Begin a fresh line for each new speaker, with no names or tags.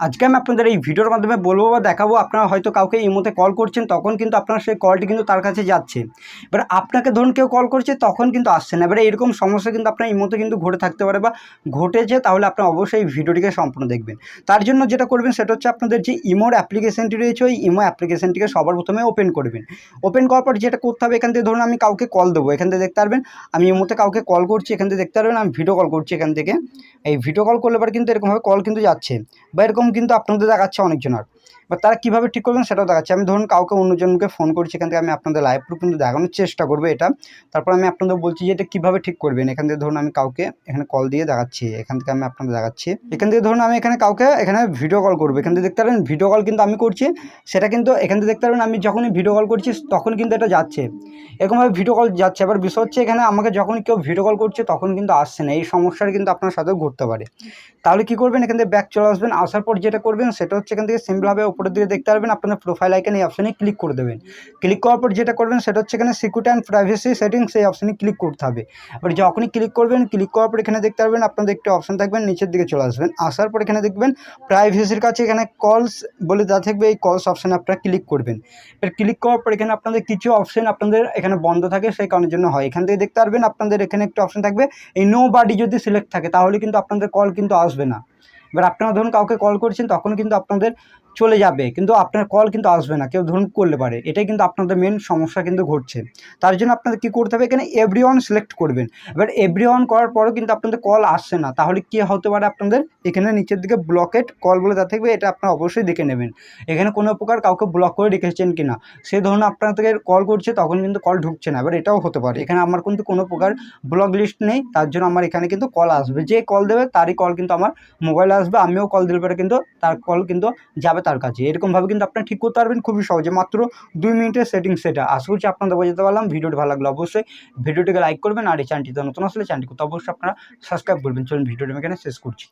আজকে আমি আপনাদের এই ভিডিওর মাধ্যমে বলব বা দেখাবো, আপনারা হয়তো কাউকে এই মতে কল করছেন, তখন কিন্তু আপনার সেই কলটি কিন্তু তার কাছে যাচ্ছে। এবার আপনাকে ধরুন কেউ কল করছে, তখন কিন্তু আসছে না। এবারে এরকম সমস্যা কিন্তু আপনার এই মতে কিন্তু ঘটে থাকতে পারে বা ঘটেছে, তাহলে আপনার অবশ্যই এই ভিডিওটিকে সম্পূর্ণ দেখবেন। তার জন্য যেটা করবেন, সেটা হচ্ছে আপনাদের যে ইমোর অ্যাপ্লিকেশনটি রয়েছে, ওই ইমো অ্যাপ্লিকেশনটিকে সবার প্রথমে ওপেন করবেন। ওপেন করার পর যেটা করতে হবে, এখান থেকে ধরুন আমি কাউকে কল দেবো। এখান থেকে দেখতে পারবেন, আমি ইমোতে কাউকে কল করছি, এখান থেকে দেখতে পারবেন আমি ভিডিও কল করছি এখান থেকে। এই ভিডিও কল করলে পরে কিন্তু এরকমভাবে কল কিন্তু যাচ্ছে। বা এরকম কিন্তু আপনাদের দেখাচ্ছে অনেকজনের। বা তারা কীভাবে ঠিক করবেন সেটাও দেখাচ্ছে। আমি ধরুন কাউকে অন্যজনকে ফোন করছি এখান থেকে আমি আপনাদের লাইভ প্রুফ কিন্তু দেখানোর চেষ্টা করব এটা। তারপর আমি আপনাদের বলছি যে এটা কীভাবে ঠিক করবেন। এখান থেকে ধরুন আমি কাউকে এখানে কল দিয়ে দেখাচ্ছি, এখান থেকে আমি আপনাদের দেখাচ্ছি। এখান থেকে ধরুন আমি এখানে কাউকে এখানে ভিডিও কল করব। এখান থেকে দেখতে পারেন ভিডিও কল কিন্তু আমি করছি, সেটা কিন্তু এখান থেকে দেখতে পারেন আমি যখনই ভিডিও কল করছি, তখন কিন্তু এটা যাচ্ছে। এরকমভাবে ভিডিও কল যাচ্ছে। এবার বিষয় হচ্ছে এখানে আমাকে যখন কেউ ভিডিও কল করছে, তখন কিন্তু আসছে না। এই সমস্যার কিন্তু আপনার সাথেও ঘটতে পারে। তাহলে কী করবেন? এখান থেকে ব্যাক চলে আসবেন। আসার পর যেটা করবেন, সেটা হচ্ছে এখান থেকে সিম্পলভাবে উপরের দিকে দেখতে পারবেন আপনাদের প্রোফাইল আইকন এই অপশানে ক্লিক করে দেবেন। ক্লিক করার পর যেটা করবেন, সেটা হচ্ছে এখানে সিকিউরিটি অ্যান্ড প্রাইভেসি সেটিংস এই অপশানে ক্লিক করতে হবে। এবার যখনই ক্লিক করবেন ক্লিক করার পর এখানে দেখতে পারবেন, আপনাদের একটি অপশান থাকবেন নিচের দিকে চলে আসবেন। আসার পর এখানে দেখবেন প্রাইভেসির কাছে এখানে কলস বলে দেওয়া থাকবে, এই কলস অপশানে আপনারা ক্লিক করবেন। এবার ক্লিক করার পর এখানে আপনাদের কিছু অপশান আপনাদের এখানে বন্ধ থাকে, সেই কারণের জন্য হয়। এখান থেকে দেখতে পারবেন, আপনাদের এখানে একটি অপশান থাকবে, এই নো বাডি যদি সিলেক্ট থাকে, তাহলে কিন্তু আপনাদের কল কিন্তু আসবে না। এবার আপনারা ধরুন কাউকে কল করছেন, তখন কিন্তু আপনাদের চলে যাবে, কিন্তু আপনার কল কিন্তু আসবে না, কেউ ধরুন করলে পারে। এটাই কিন্তু আপনাদের মেন সমস্যা কিন্তু ঘটছে। তার জন্য আপনাদের কী করতে হবে? এখানে এভরি সিলেক্ট করবেন। এবার এভরি করার পরেও কিন্তু আপনাদের কল আসছে না। তাহলে কী হতে পারে আপনাদের? এখানে নিচের দিকে ব্লকেট কল বলে দেওয়া থাকবে, এটা আপনারা অবশ্যই দেখে নেবেন। এখানে কোনো প্রকার কাউকে ব্লক করে রেখেছেন কি না সে ধরুন আপনাদেরকে কল করছে, তখন কিন্তু কল ঢুকছে না। এবার এটাও হতে পারে। এখানে আমার কিন্তু কোনো প্রকার ব্লক লিস্ট নেই, তার জন্য আমার এখানে কিন্তু কল আসবে। যে কল দেবে, তারই কল কিন্তু আমার মোবাইলে আসবে। আমিও কল দিলে পরে কিন্তু, তার কল কিন্তু যাবে তার কাছে। এরকমভাবে কিন্তু আপনারা ঠিক করতে পারবেন খুবই সহজে। মাত্র দুই মিনিটের সেটিং সেটা। আশা করছি আপনাদের বোঝাতে পারলাম। ভিডিওটি ভালো লাগল অবশ্যই ভিডিওটিকে লাইক করবেন আর এই চ্যানেলটিতে নতুন আসলে চ্যানেলটি অবশ্যই আপনারা সাবস্ক্রাইব করবেন। চলুন ভিডিওটি আমি এখানে শেষ করছি।